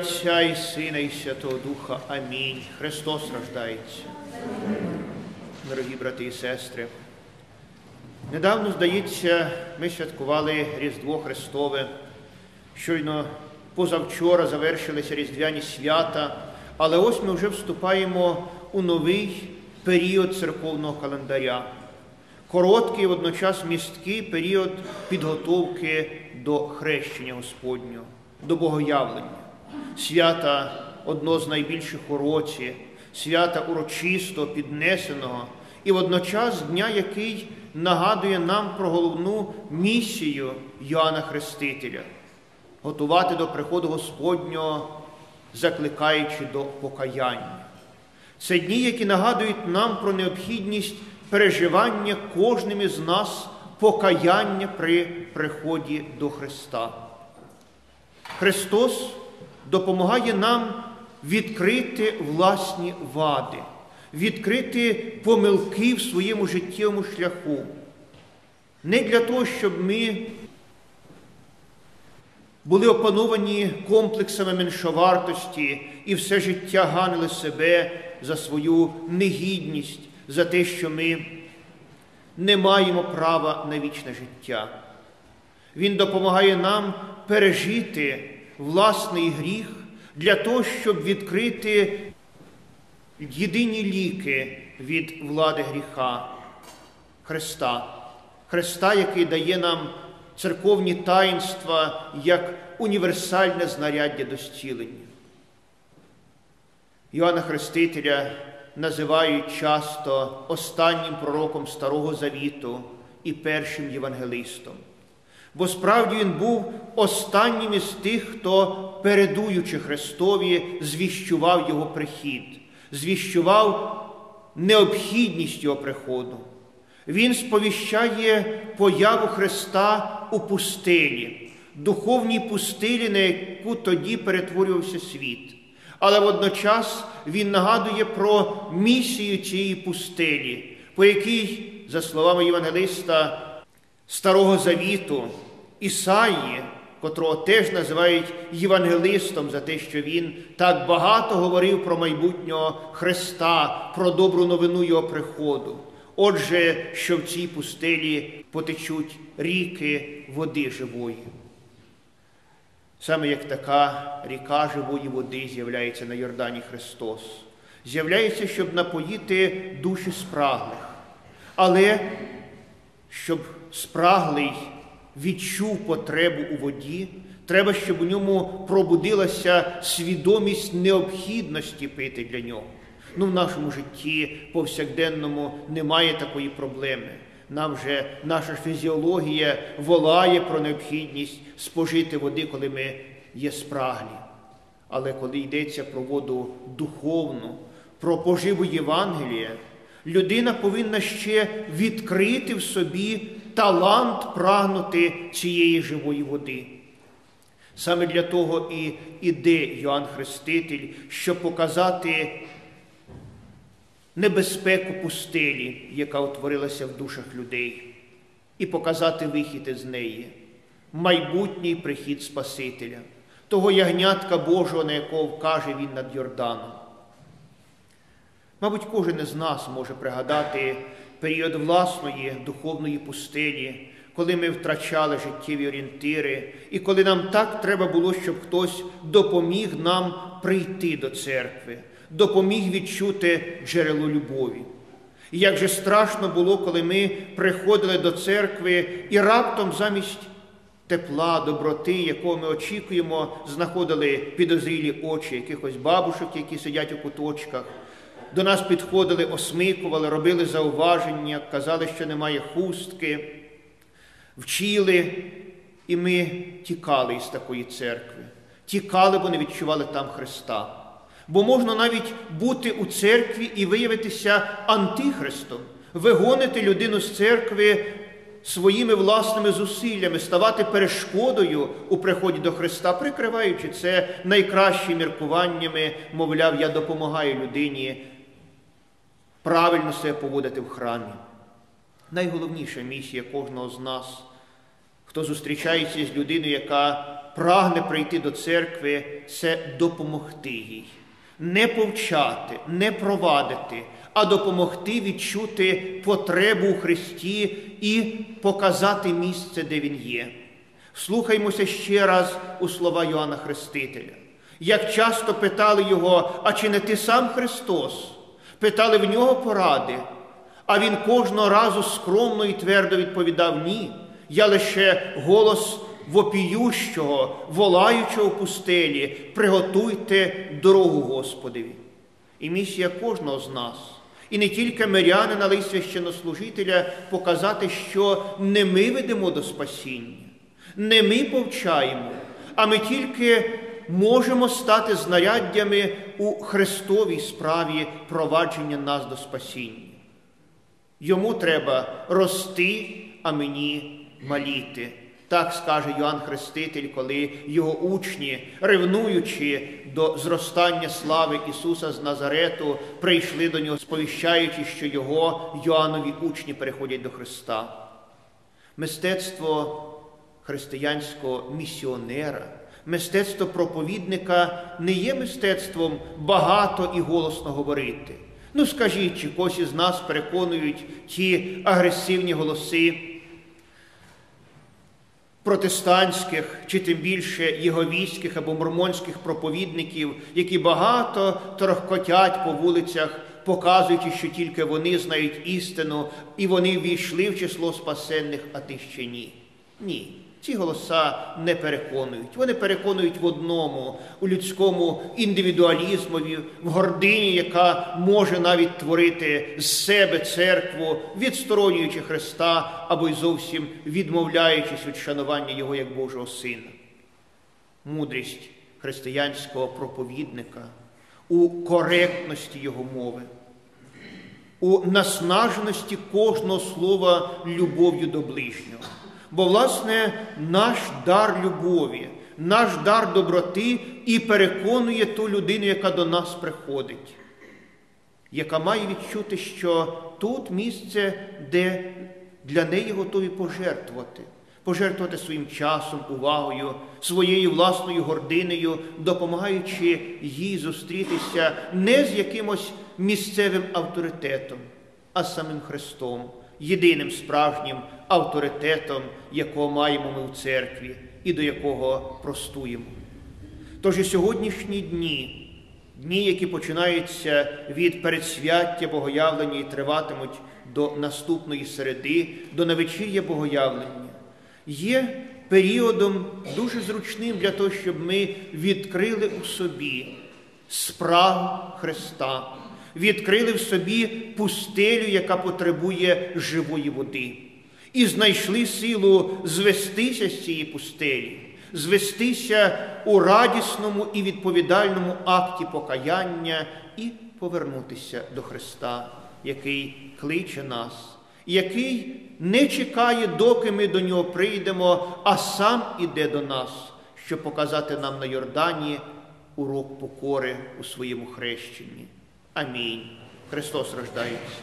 Отця і Сина, і Святого Духа. Амінь. Христос рождається. Дорогі брати і сестри. Недавно, здається, ми святкували Різдво Христове. Щойно позавчора завершилися Різдвяні свята, але ось ми вже вступаємо у новий період церковного календаря. Короткий, водночас місткий період підготовки до хрещення Господнього, до богоявлення, свята одно з найбільших у році, свята урочисто піднесеного і водночас дня, який нагадує нам про головну місію Йоанна Хрестителя готувати до приходу Господнього, закликаючи до покаяння. Це дні, які нагадують нам про необхідність переживання кожним із нас покаяння при приході до Христа. Христос допомагає нам відкрити власні вади, відкрити помилки в своєму життєвому шляху. Не для того, щоб ми були опановані комплексами меншовартості і все життя ганили себе за свою негідність, за те, що ми не маємо права на вічне життя. Він допомагає нам пережити власний гріх для того, щоб відкрити єдині ліки від влади гріха Христа, Христа, який дає нам церковні таїнства як універсальне знаряддя до зцілення. Йоанна Хрестителя називають часто останнім пророком Старого Завіту і першим євангелистом. Бо справді він був останнім із тих, хто, передуючи Христові, звіщував Його прихід, звіщував необхідність Його приходу. Він сповіщає появу Христа у пустелі, духовній пустелі, на яку тоді перетворювався світ. Але водночас він нагадує про місію цієї пустелі, по якій, за словами Євангелиста Старого Завіту, Ісаї, котрого теж називають євангелистом за те, що він так багато говорив про майбутнього Христа, про добру новину Його приходу. Отже, що в цій пустелі потечуть ріки води живої. Саме як така ріка живої води з'являється на Йордані Христос, з'являється, щоб напоїти душі спраглих, але щоб спраглий відчув потребу у воді, треба, щоб у ньому пробудилася свідомість необхідності пити для нього. Ну, в нашому житті повсякденному немає такої проблеми. Нам же наша фізіологія волає про необхідність спожити води, коли ми є спраглі. Але коли йдеться про воду духовну, про поживу Євангелія, людина повинна ще відкрити в собі талант прагнути цієї живої води. Саме для того і іде Йоанн Хреститель, щоб показати небезпеку пустелі, яка утворилася в душах людей, і показати вихід із неї, майбутній прихід Спасителя, того ягнятка Божого, на якого вкаже він над Йорданом. Мабуть, кожен із нас може пригадати період власної духовної пустелі, коли ми втрачали життєві орієнтири, і коли нам так треба було, щоб хтось допоміг нам прийти до церкви, допоміг відчути джерело любові. І як же страшно було, коли ми приходили до церкви і раптом замість тепла, доброти, якого ми очікуємо, знаходили підозрілі очі якихось бабушок, які сидять у куточках. До нас підходили, осмикували, робили зауваження, казали, що немає хустки, вчили, і ми тікали із такої церкви. Тікали, бо не відчували там Христа. Бо можна навіть бути у церкві і виявитися антихристом, вигонити людину з церкви своїми власними зусиллями, ставати перешкодою у приході до Христа, прикриваючи це найкращими міркуваннями, мовляв, я допомагаю людині правильно себе поводити в храмі. Найголовніша місія кожного з нас Хто зустрічається з людиною, яка прагне прийти до церкви, це допомогти їй, не повчати, не провадити, а допомогти відчути потребу у Христі і показати місце, де Він є. Слухаймося ще раз у слова Йоанна Хрестителя. Як часто питали його, а чи не ти сам Христос? Питали в нього поради, а він кожного разу скромно і твердо відповідав Ні. Я лише голос вопіющого, волаючого в пустелі, приготуйте дорогу Господеві. І місія кожного з нас, і не тільки мирянина, але й священнослужителя показати, що не ми ведемо до спасіння, не ми повчаємо, а ми тільки можемо стати знаряддями у Христовій справі провадження нас до спасіння. Йому треба рости, а мені маліти. Так скаже Йоанн Хреститель, коли його учні, ревнуючи до зростання слави Ісуса з Назарету, прийшли до нього, сповіщаючи, що його Йоаннові учні переходять до Христа. Мистецтво християнського місіонера, мистецтво проповідника не є мистецтвом багато і голосно говорити. Ну, скажіть, чи когось із нас переконують ті агресивні голоси протестантських чи тим більше єговійських або мормонських проповідників, які багато торохкотять по вулицях, показуючи, що тільки вони знають істину, і вони війшли в число спасенних, а ти ще ні. Ні. Ці голоса не переконують. Вони переконують в одному, у людському індивідуалізмові, в гордині, яка може навіть творити з себе церкву, відсторонюючи Христа або й зовсім відмовляючись від шанування Його як Божого Сина. Мудрість християнського проповідника у коректності Його мови, у наснаженості кожного слова любов'ю до ближнього. Бо, власне, наш дар любові, наш дар доброти і переконує ту людину, яка до нас приходить, яка має відчути, що тут місце, де для неї готові пожертвувати, пожертвувати своїм часом, увагою, своєю власною гординою, допомагаючи їй зустрітися не з якимось місцевим авторитетом, а з самим Христом єдиним справжнім авторитетом, якого маємо ми в церкві і до якого простуємо. Тож і сьогоднішні дні, дні, які починаються від передсвяття Богоявлення і триватимуть до наступної середи, до навечір'я Богоявлення, є періодом дуже зручним для того, щоб ми відкрили у собі справу Христа відкрили в собі пустелю, яка потребує живої води, і знайшли силу звестися з цієї пустелі, звестися у радісному і відповідальному акті покаяння і повернутися до Христа, який кличе нас. Який не чекає, доки ми до нього прийдемо, а сам іде до нас, щоб показати нам на Йордані урок покори у своєму хрещенні. Амінь. Христос рождається.